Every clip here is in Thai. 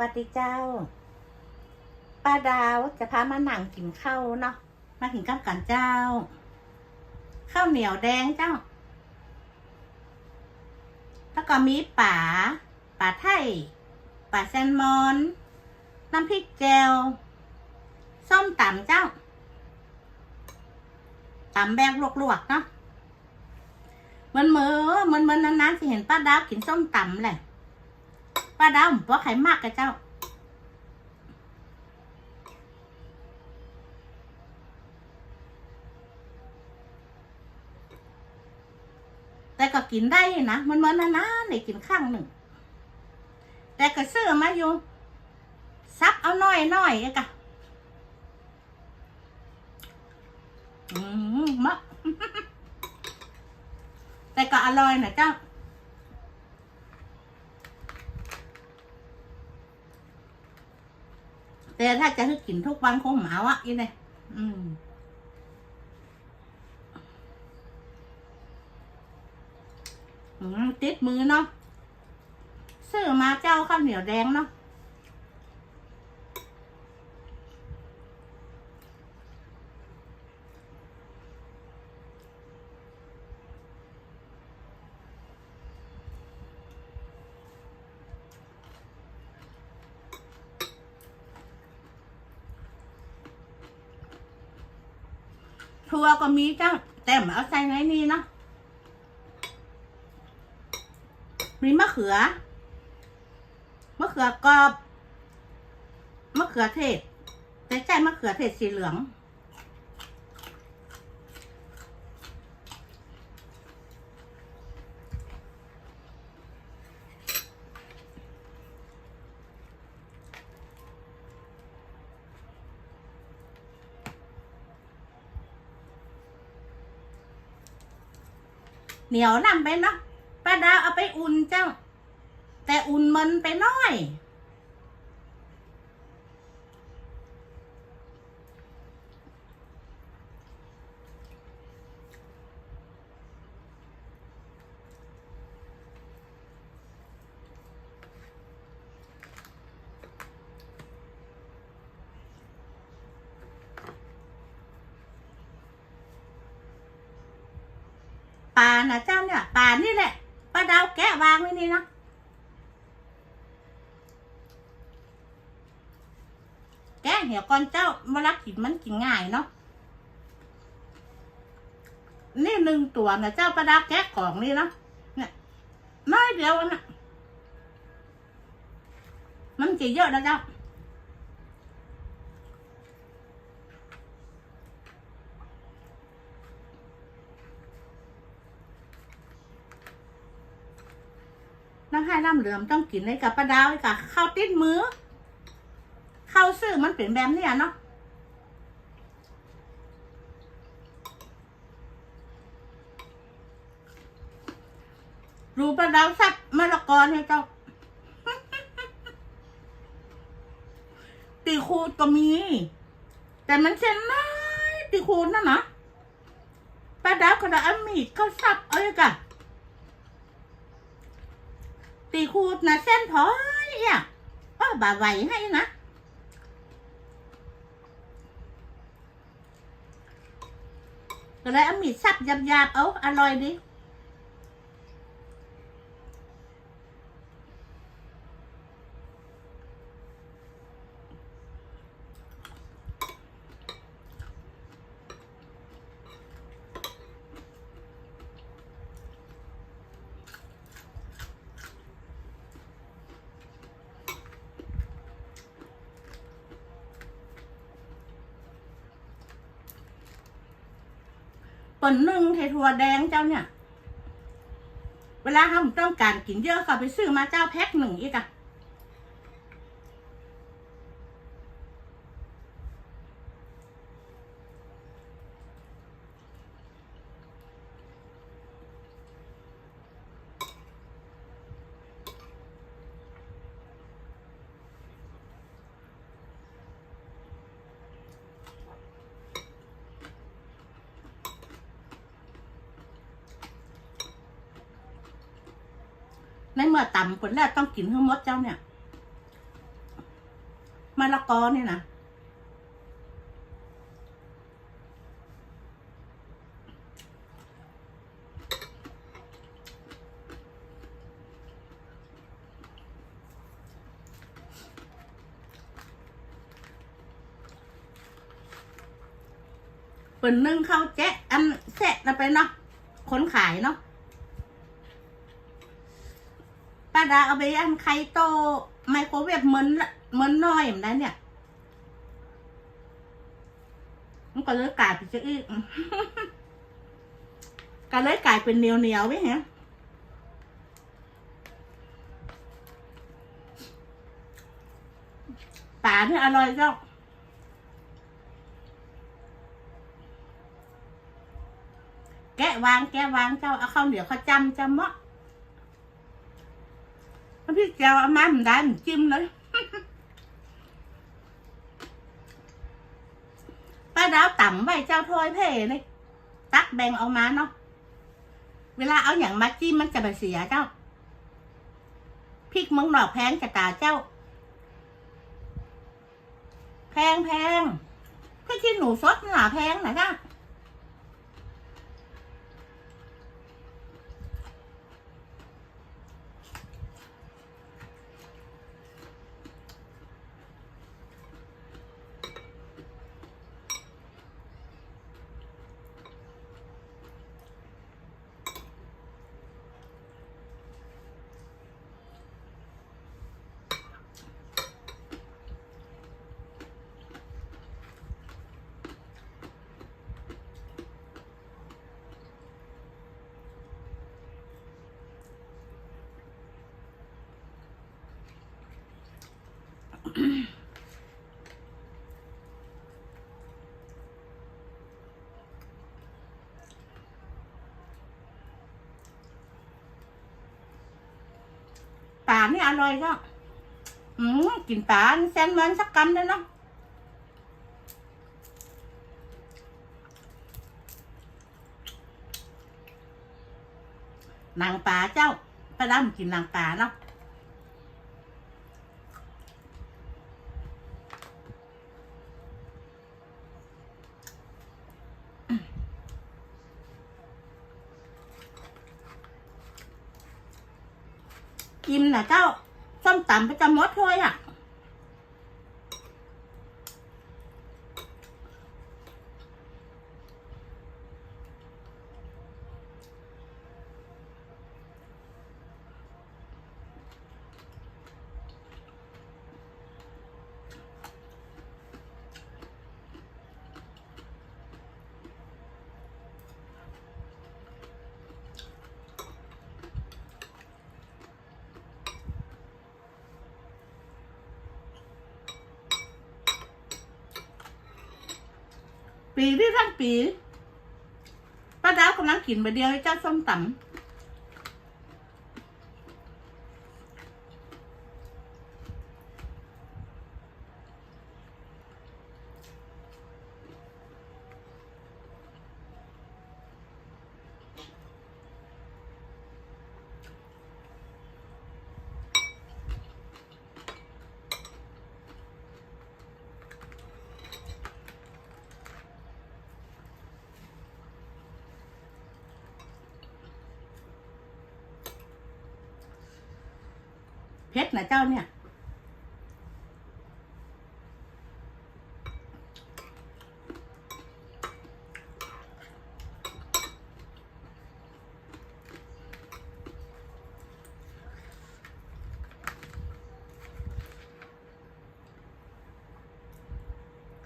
วัสดีเจ้า ป้าดาวจะพามาหนังกินข้าวเนาะ มากินกับกันเจ้า ข้าวเหนียวแดงเจ้า แล้วก็มีป่า ป่าไทย ป่าแซลมอน น้ำพริกแจวส้มตำเจ้าตำแบบลวกๆเนาะมันเมือมันมันนานๆจะเห็นป้าดาวกินส้มตำแหละ ป้าดาวผมว่าใครมากกับเจ้า แต่ก็กินได้นะ มันมันนานๆได้กินข้างหนึ่ง แต่ก็ซื้อมาอยู่ซับเอาน้อยน้อยกะอืมมะแต่ก็อร่อยนะเจ้า แต่ถ้าจะให้กินทุกวันคงหมาอะอีเนี่ยอืมอืมติดมือเนาะซื้อมาเจ้าข้าวเหนียวแดงเนาะ ทัวก็มีเจ้าแต่มาเอาใส่ไงนี่เนาะมีมะเขือ มะเขือกรอบ มะเขือเทศแต่ใช่มะเขือเทศสีเหลือง เหนียวนำไปเนาะป้าดาวเอาไปอุ่นเจ้า แต่อุ่นมันไปน้อยานะเจ้าเนี่ยปลานนี่แหละป้าดาวแกะวางไว้นี่นะแกะเหี่ยวก่อนเจ้าเวลากินมันกินง่ายเนาะนี่หนึ่งตัวนะเจ้าป้าดาวแกะกล่องนี่เนาะเนี่ยน้อยเดียวนะมันจะเยอะนะเจ้า น้ำให้น้ำเหลือมต้องกินเลยกับปลาดาวกับข้าวติดมือข้าวซื้อมันเป็นแบบนี้ยเนาะรูปลาดาวซับมะละกอเนี่ยเจ้าตีคูดก็มี แต่มันเช่นน้อยตีคูดนั่นนะปลาดาวก็ได้เอมีดเข้าซับเอาเลยกะ ตีคูดนะเส้นพอยอะป้าบ่าไหวให้นะก็เลยเอามีดสับยาบๆเอาอร่อยดี ปนนึ่งเทถั่วแดงเจ้าเนี่ย เวลาทำต้องการกินเยอะก็ไปซื้อมาเจ้าแพ็คหนึ่งอีกอะ มื่อต่ำผลแรกต้องกินทั้งหมดเจ้าเนี่ยมะละกอเนี่ยนะเปิ่นนึ่งข้าวแจ๊ะอันแซะนะไปเนาะคนขายเนาะ ป้าดาเอาไปอันไข่โตไมโครเวฟเหมือนเหมือนน้อยแบบนั้นเนี่ย มันก็เลยกลายเป็นจะอีกก็เลยกลายเป็นเหนียวเหนียวไปฮะปลาที่ยอร่อยจ้าแกะวางแกะวางเจ้าเอาข้าวเหนียวข้าวจำจำเมาะแล้วพี่เจ้าเอามามันได้มันจิ้มเลยป้าดาวต่ำไว้เจ้าถ้อยเพ่เลยตักแบ่งออกมาเนาะเวลาเอาอย่างมาจิ้มมันจะไปเสียเจ้าพริกมึงหนอกแพงจะตาเจ้า แพงแพงพี่ที่หนูสดหนาแพงนะจ้า ปลานี่อร่อยก็อืมกินปลาแซนมันสักกำเลยเนาะนางปลาเจ้าป้าดำกินนางปลาเนาะ กินนะเจ้าส้มตำไปจะมดเลยอะ ปีที่ทั้งปีป้าดาวกำลังกินใบเดียวให้เจ้าส้มตำ เพชรนะเจ้าเนี่ย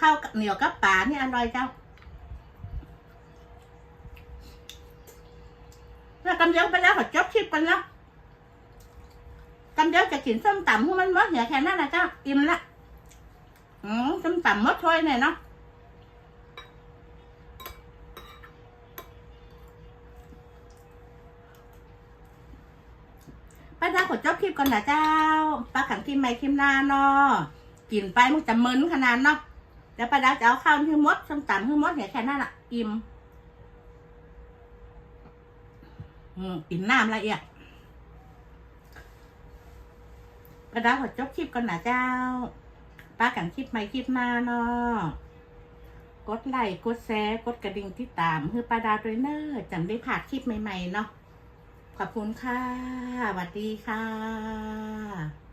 ข้าวเหนียวกับปลานี่อร่อยเจ้าแล้วกำเดียวไปแล้วขอจบคลิปกันแล้ว กำเดียวจะกินส้มตำให้มันหมดอย่าแค่นั้นนะเจ้าอิ่มละอืมส้มตำหมดถ้วยเนี่ยเนาะป้าดาขอจบคลิปก่อนนะเจ้าป้าขังทีมไม่ทีมนาเนาะกินไปมันจะมึนขนาดเนาะเดี๋ยวป้าดาจะเอาข้าวที่มดส้มตำให้มดอย่าแค่นั้นละอิ่มอืมกินน้ำละเอียด ประดาษขอจบคลิปก่อนนะเจ้า ป้ากันคลิปใหม่คลิปหน้าเนาะกดไลค์กดแชร์กดกระดิ่งที่ตามเพื่อป้าดาวด้วยเนอร์จำได้ผ่านคลิปใหม่ๆเนาะขอบคุณค่ะสวัสดีค่ะ